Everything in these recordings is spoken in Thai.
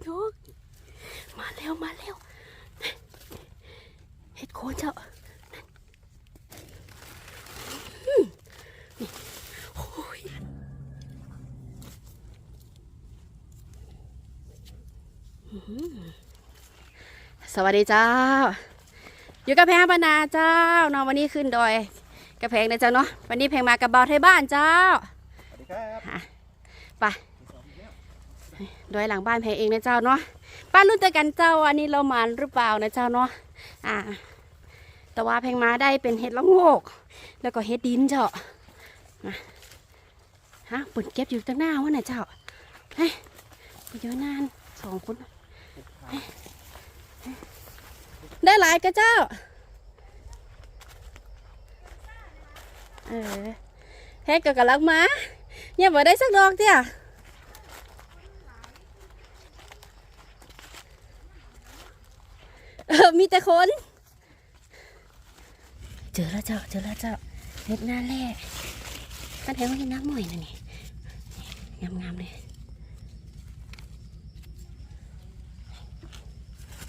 พี่น้องมาแล้วมาแล้วเห็ดโคนเจ้าอืมนี่โอ้ยอื้อหือสวัสดีเจ้า อยู่กับแพงปนาเจ้าเนาะวันนี้ขึ้นดอยกระแพงนะเจ้าเนาะวันนี้แพงมากับเบาไทยบ้านเจ้าสวัสดีครับอะไป ดอยหลังบ้านแพงเองนะเจ้าเนาะบ้านรุ่นเดียวกันเจ้าอันนี้เรามาหรือเปล่านะเจ้าเนาะอ่า แต่ว่าแพงมาได้เป็นเห็ดละโงก แล้วก็เห็ดดินเจ้าะฮะปุ่นเก็บอยู่ตั้งหน้าวะน่ะเจ้าเฮ้ยไปเยอะนานสองคนได้หลายกะเจ้าเออแพ็กก็กำลังมาเนี่ยบ่ได้สักดอกเตี้ย เออมีแต่คน เจอแล้วเจ้า เจอแล้วเจ้าเล็ดหน้าแรกกันแถวเห็นน้ำหน่อยนะนี่งามงามๆเลย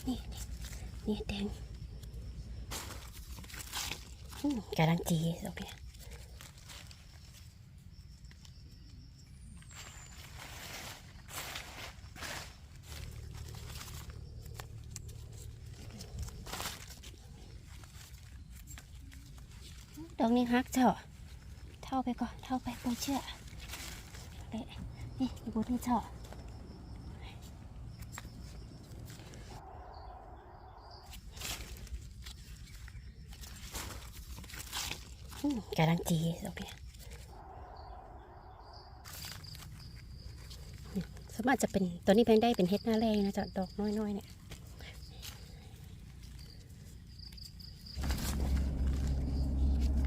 นี่นี่แดงอืมกำลังจีดอกเนี่ย นี้ฮักเจ้าเท่าไปก่อนเท่าไปปล่อยเชื่อเละนี่บุตรนี่เจ้าอืมกำลังจีดอกเนี่ยสามารถจะเป็นตัวนี้แพงได้เป็นเฮ็ดหน้าแรงนะจ๊ะดอกน้อยๆเนี่ย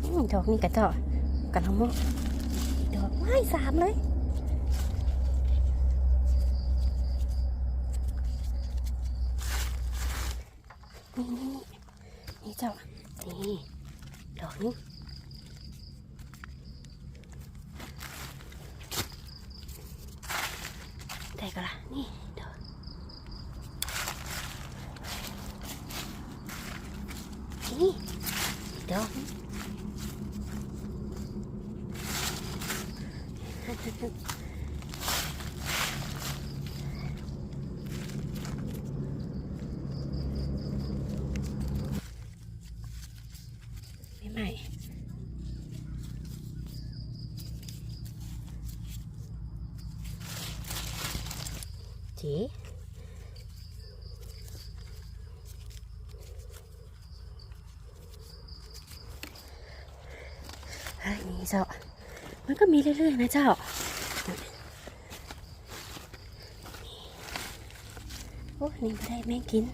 อืม ดอกนี่กระเจาะกระลำมกดอกว้ายสามเลยนี่นี่นี่นี่เจ้านี่ดอกนี้ ได้ก็ละนี่เดี๋ยวนี่เดี๋ยวไม่ใหม่ จีเฮ้ยนี่เจ้า มันก็มีเรื่อยๆนะเจ้า โอ้นี่ไม่ได้แม่งกิน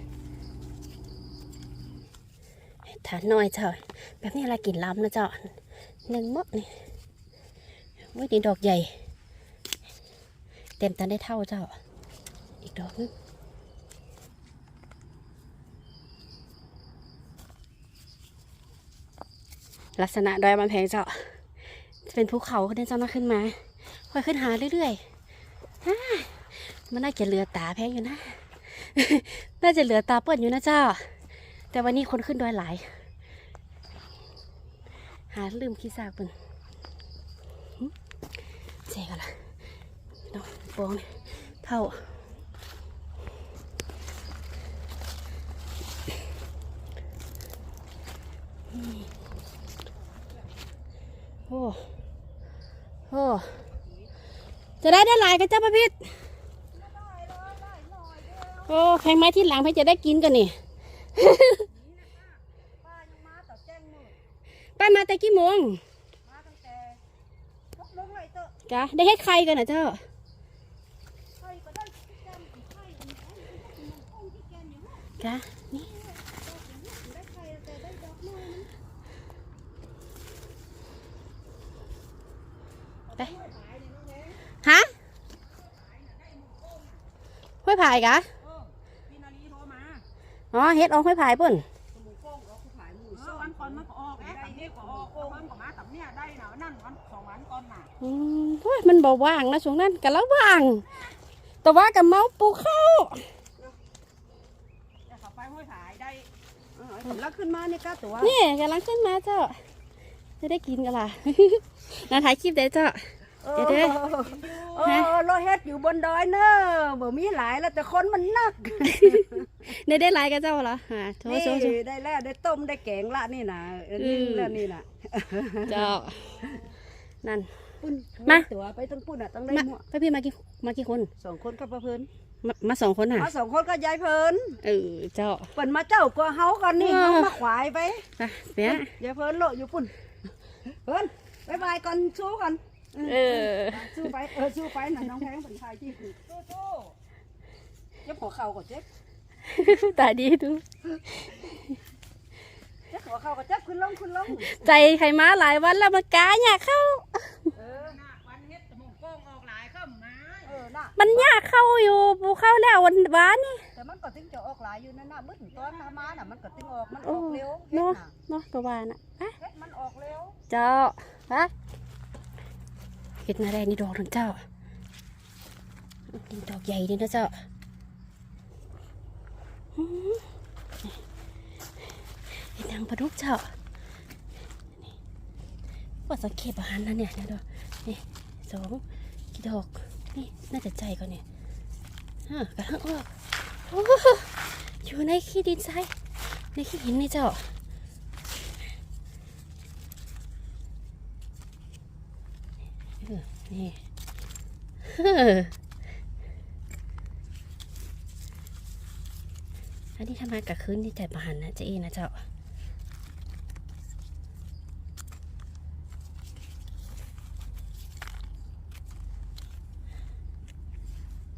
ทานน้อยเจ้า แบบนี้อะไรกินล้ำนะเจ้าหนึ่งมดนี่ว้ยนี่ดอกใหญ่ เต็มตันได้เท่าเจ้า อีกดอกนึงลักษณะดอยมันแพงเจ้าเป็นภูเขาเนี่ยเจ้าน่าขึ้นมา ค่อยขึ้นหาเรื่อยๆมันน่าจะเหลือตาแพงอยู่นะ น่าจะเหลือตาเปิดอยู่นะเจ้า แต่วันนี้คนขึ้นดอยหลาย หาลืมขี้ซากเปิ่นเจ๊กันละน้องฟองเท่า โอ้ โอ้ จะได้ได้หลายกันเจ้าประพิษโอ้แพงไหมที่หลังเพื่อจะได้กินกันนี่ป้ายมาต่อแต่กี่โมงมาตั้งแต่ลกลงเลยเตอะจ้าได้เฮ็ดใครกันนะเจ้าใครก็ได้ที่แกมใครมันต้องที่แกมอย่างนั้น จ้านี่ ได้ใครแต่ได้ดอกน้อยนั้น ไปฮะห้วยผายกะเออพี่นาลีโทรมาอ๋อเฮ็ดออกห้วยผายปุ่นหมูโป้งออกขายหมูเออวันก่อนมันก็ออกได้เฮ็ดก็ออกโอ้มันก็มาตับเนี่ยได้นะนั่นวันสองวันก่อนน่ะอืมโอ้ยมันเบาว่างนะช่วงนั้นกันแล้วว่าง แต่ว่ากับเมาปูเข้าจะขับไปห้วยผายได้เออสำลักขึ้นมานี่ก็ตัวนี่กำลังขึ้นมาเจ้าจะได้กินกันล่ะนาถ่ายคลิปเด้อเจ้า เดี๋ยวเด้อโอ้เราเฮ็ดอยู่บนดอยเนอะบ่มีหลายแล้วแต่คนมันนักได้ได้ไลค์กับเจ้าเหรอฮะโชนี่ว์โชว์โชว์ได้แล้วได้ต้มได้แกงละนี่นะเออนี่อืม แล้วนี่นะเจ้า นั่น ปุ้นมา ตัวไปทั้งปุ้นอะต้องได้มาหมวพี่พี่มากี่มากี่คน สองคนกับเพิ่นมามาสองคนอะ มาสองคนก็ยายเพิ่นเออ เจ้า เปิ่นมาเจ้าก็เฮากันนี่เออ เฮามาขวายไปไปเปียยายเพิ่นโลอยู่ปุ่นเพิ่นบายบายก่อนสู้กัน เออ สู้ไปเออสู้ไปน่ะน้องแพงเป็นชายที่สู้สู้เจ็บหัวเข่าก็เจ็บตาดีดูเจ็บหัวเข่าก็เจ็บขึ้นลงขึ้นลงใจใครมาหลายวันแล้วมากาอยากเข้าเออน่ะวันเฮ็ดตะมงโป้งออกหลายเข้ามาเออน่ะมันยากเข้าอยู่ปูเข้าแล้ววันวานนี่แต่มันก็ติ้งจะออกหลายอยู่นั่นน่ะมึดตอนทำมาน่ะมันก็ติ้งออกมันอโอ้อกเร็วเฮ็ดเนาะน่ะเนาะประวาน่ะอะเฮ็ดมันออกเร็วเจ้าฮะ เห็ดนาแดงนี่ดอกนึงเจ้านี่ดอกใหญ่ดีนะเจ้าเห็ดนางปลาดุกเจ้าว่าสังเกตอาหารนะเนี่ยเนี่ยดอกนี่สองกี่ดอกนี่น่าจะใจก่อนเนี่ยฮะกระทั่งออกโอ้อยู่ในขี้ดินทรายในขี้หินนี่เจ้า นี่อันนี้ทำงานกับคืนนี่แต่บานนะเจ๊นะเจ้า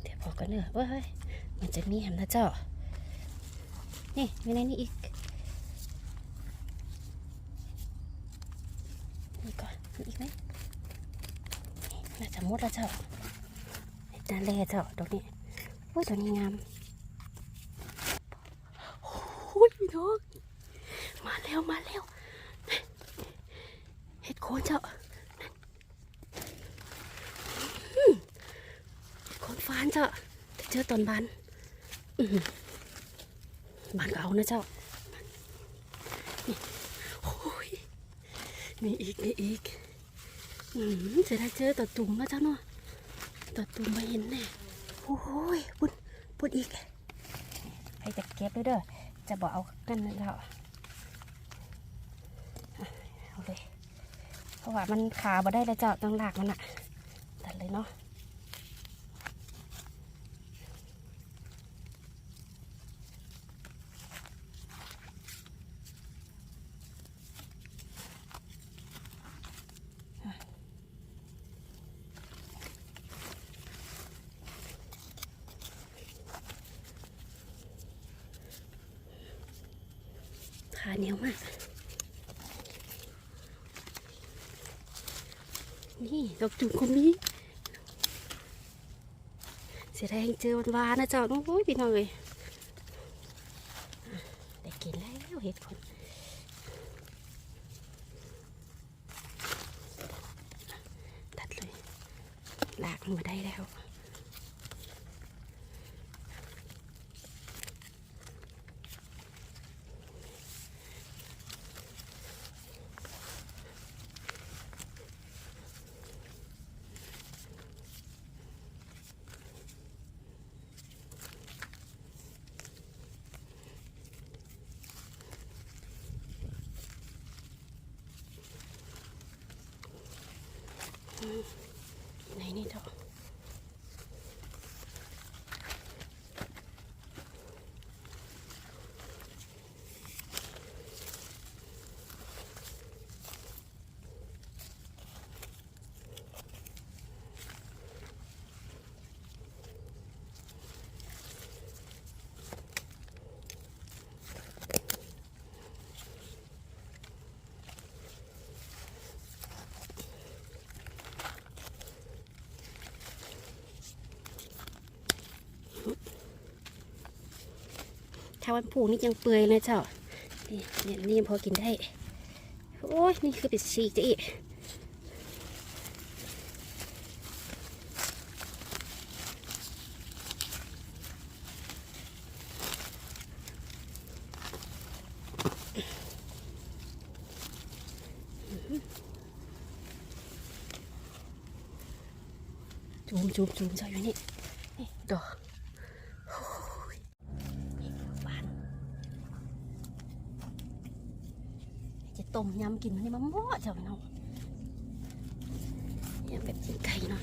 เดี๋ยวพอกันเนอะเว้ยมันจะมีแฮมนะเจ้านี่มีในนี้อีก นี่ก่อนมีอีกไหม น่าจะ หมดแล้วเจ้าด้านแรกเจ้าดอกนี้โอ้ยตัวนี้งามโอ้ยพี่น้องมาแล้วมาแล้วเห็ดโคนเจ้าอื้อเห็ดโคนฟานเจ้าเจอตอนบานบานก็เอานะเจ้านี่โอ้ยนี่อีกนี่อีก อืมจะได้เจอตัวตุ่มแล้วเจ้าเนาะตัวตุ่มมาเห็นแน่โอ้ยปุ่นปุ่นอีกให้จะเก็บด้วยเด้อจะบอกเอากันนั่นแล้วเอาเลยเพราะว่ามันขาบ่ได้แล้วเจ้าต้องลากมันอะตัดเลยเนาะขาเหนียวมาก นี่ดอกจุ่มก็มีเสียดายยังเจอวันวานๆนะเจ้าโอ้ยพี่น้องเลยอะได้กินแล้วเห็ดคนตัดเลยลากมันมาได้แล้ว ไหนนี่ดอก วันผูนี่ยังเปื่อยเลยเจ้า นี่นี่ยังพอกินได้ โอ้ยนี่คือปิดฉีกจะอีกจูมจูมจูมเจ้าอยู่นี่ดอก ต้มยำกินนี่มันเหมาะเจ้าเนาะยำแบบกินไก่เนาะ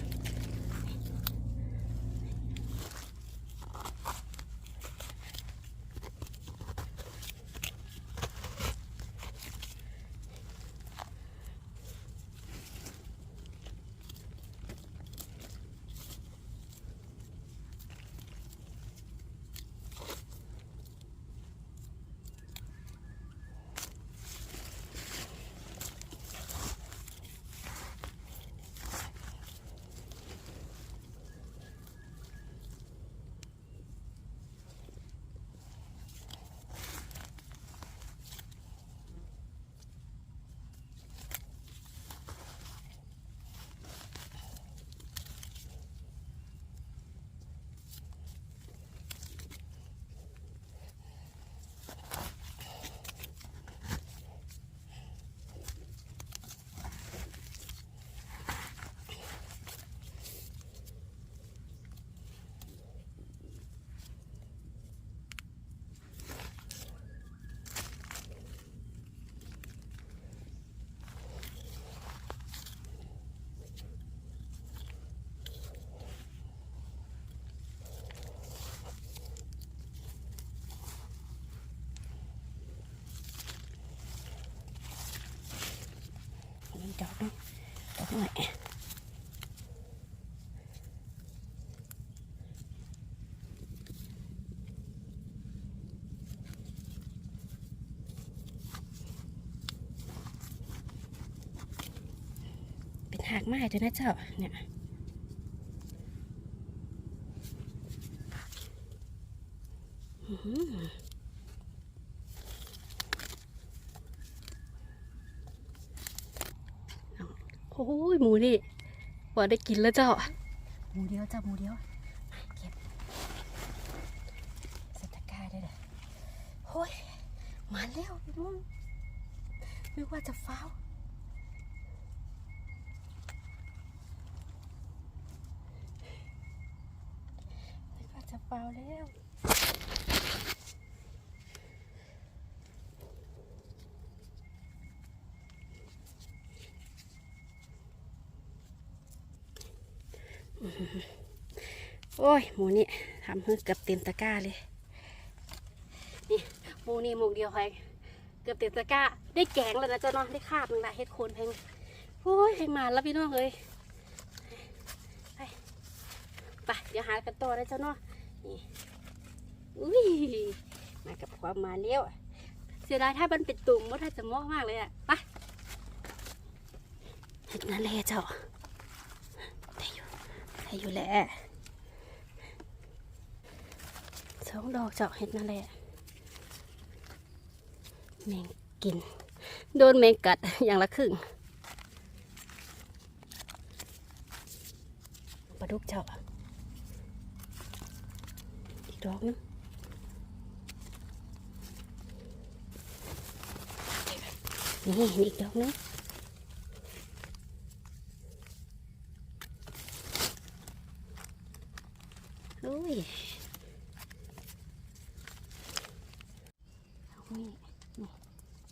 นี่ดอกเนาะดอกหน่อยเป็นหากไม้ด้วยนะเจ้าเนี่ยอื้อ หมูนี่ว่าได้กินแล้วเจ้า หมูเดียวเจ้าหมูเดียวเก็บสตะกาได้เลยโอ้ยมาแล้วพี่น้องไม่ว่าจะฟ้าวนึกว่าจะเปล่าแล้ว โอ้ย หมูนี่ทำให้เกือบเต็มตะกร้าเลย นี่หมูนี่หมูเดียวใครเกือบเต็มตะกร้า ได้แกงแล้วนะเจ้าเนาะได้คาบหนึ่งละเฮ็ดโคนแพงโอ้ยแพงมาแล้วพี่น้องเลยไปเดี๋ยวหากันต่อได้เจ้าเนาะนี่อุ้ยมากับความมาเลี้ยวเสียดายถ้ามันเป็นตุ่มว่าถ้าจะมอกมากเลยอะไปเห็ดนั่นแหละเจ้า อยู่แหละสองดอกเจ้าเห็ดนั่นแหละแมงกิน โดนแมงกัดอย่างละครึ่งปลาดุกเจ้าอีกดอกนึงนี่อีกดอกนึงอุ้ ยเอานี่นี่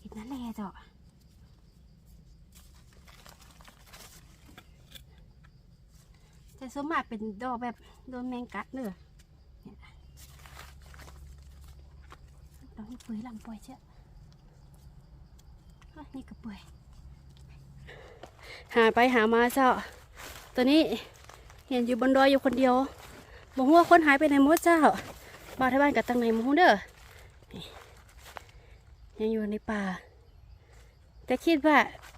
อีกนั่นแหละจ้ะแต่สวนมากเป็นดอกแบบโดนแมงกัดเนอะเราให้ปุ๋ยหลังป่วยเชื่อะนี่ก็ป่วยหาไปหามาเจ้าตัวนี้เห็นอยู่บนดอยอยู่คนเดียว บอกว่าคนหายไปไหนมดเจ้าบ้านที่บ้านกับตังไหนหมูเด้อยังอยู่ในป่า แต่คิดว่า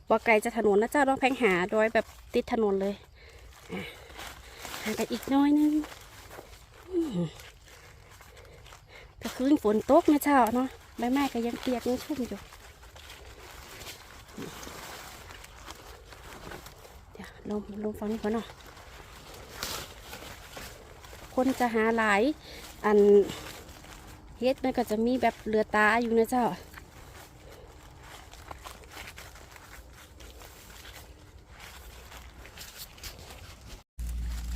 ว่าไกลจะถนนนะเจ้าต้องแพงหาดยแบบติดถนนเลยอะหากันอีกน้อยนึงก็คืนฝนตกนะเจ้าเนาะใบไม้ก็ยังเปียกยังชุ่มอยู่เดี๋ยวลงลงฟังนี้ก่อนเนาะ คนจะหาหลาย อันเฮ็ดมันก็จะมีแบบเรือตาอยู่นะเจ้า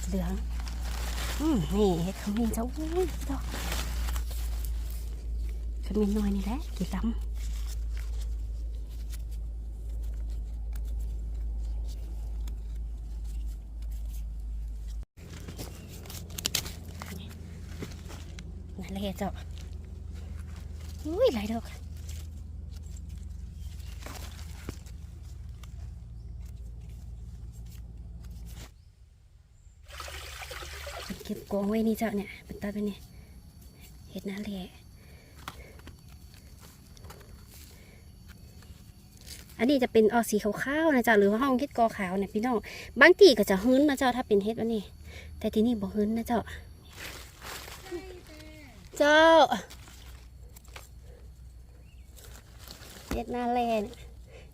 เหลืองอืมนี่เห็ดขมิ้นเจ้าอุ้ยดอกขมิ้นน้อยนี่แหละกี่ลำนั่น เลยเจ้าอุ้ยหลายดอกเก็บกองไว้นี่เจ้าเนี่ยเป็นตาเป็นนี่เห็ดนาเละอันนี้จะเป็นออกสีขาวๆนะเจ้าหรือว่าห้องเห็ดกอขาวเนี่ยพี่น้องบางทีก็จะหื้นนะเจ้าถ้าเป็นเห็ดอันนี้ แต่ที่นี่บ่หื้นนะเจ้า เจ้าเห็ดนาเละเนี่ย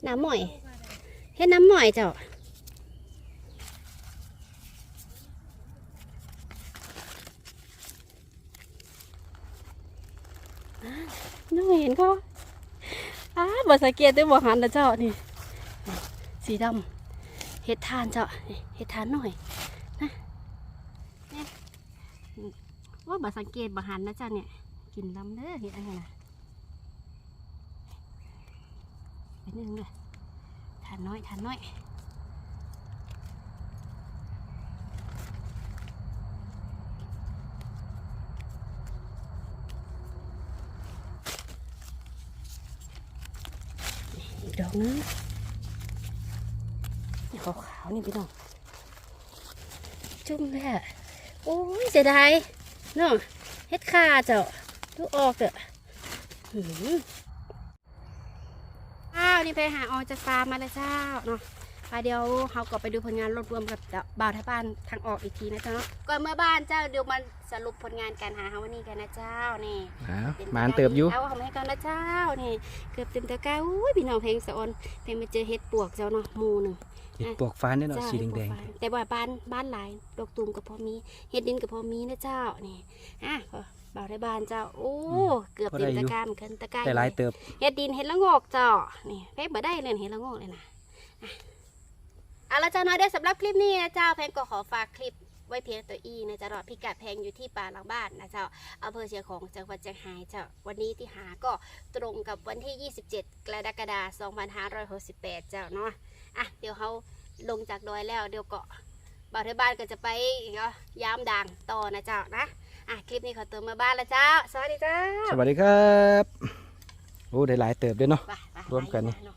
น้ำหมอยเห็ดน้ำหมอยเจ้าน้องเห็นเขาอ้าบสังเกตด้วยบ่หันนะเจ้านี่ สีดำเห็ดทานเจ้าเห็ดทานหน่อยนะเนี่ย ว่าบ่สังเกตบ่หันนะจ้าเนี่ยกินดำเด้อเห็ดอะไรนะไปนึงเลยทานน้อยทานน้อยอีกดอกนึงนี่ขาวๆนี่พี่น้องจุ่มเลยอะโอ้ยเสียดาย เนาะเฮ็ดขาเจ้าดูออกเถอะหืมอ้าวนี่ไปหาออกจากฟาร์มมาแล้วเจ้าเนาะไปเดี๋ยวเขาก็ไปดูผลงานรวบรวมกับบ่าวท้ายบ้านทางออกอีกทีนะเจ้าเนาะก่อนเมื่อบ้านเจ้าเดี๋ยวมันสรุปผลงานการหาเฮาวันนี้กันนะเจ้านี่อ้าวหมานเติบอยู่เอาของให้กันนะเจ้านี่เกือบเต็มตะกร้าอุ้ยพี่น้องเพลงสะออนเพลงมาเจอเห็ดปวกเจ้าเนาะหมูหนึ่ง เห็ดปวกฟ้าเนี่ยเนาะเจ้าสีแดงเห็ปวกฟางแต่ว่าบ้านบ้านหลายดอกตูมกับพอมีเห็ดดินกับพอมีนะเจ้านี่อะก็บ่าวได้บ้านเจ้าโอ้เกือบเต็มตะกร้าเหมือนกันตะกร้าๆแต่หลายเติบเห็ดดินเห็ดละโงอกเจ้านี่เพลงบ่ได้เลยเห็ดละโงอกเลยนะอะเอาละเจ้าน้อยได้อสำหรับคลิปนี้นะเจ้าเพลงก็ขอฝากคลิปไว้เพียงตัวอีนะเจ้ารอพิกัดแพงอยู่ที่ป่าหลังบ้านนะเจ้าอำเภอเชียงของจังหวัดเชียงรายเจ้าวันนี้ที่หาก็ตรงกับวันที่ 27 กรกฎาคม2568 เจ้าเนาะ อะเดี๋ยวเขาลงจากดอยแล้วเดี๋ยวก็บ่าวที่บ้านก็จะไปเนาะยามด่างต่อนะเจ้านะอะคลิปนี้ขอตัวมาบ้านแล้วเจ้า สวัสดีเจ้าสวัสดีครับ โอ้ได้หลายเติบด้วยเนาะ ไปไปรวมกันนี่ ไปเาะ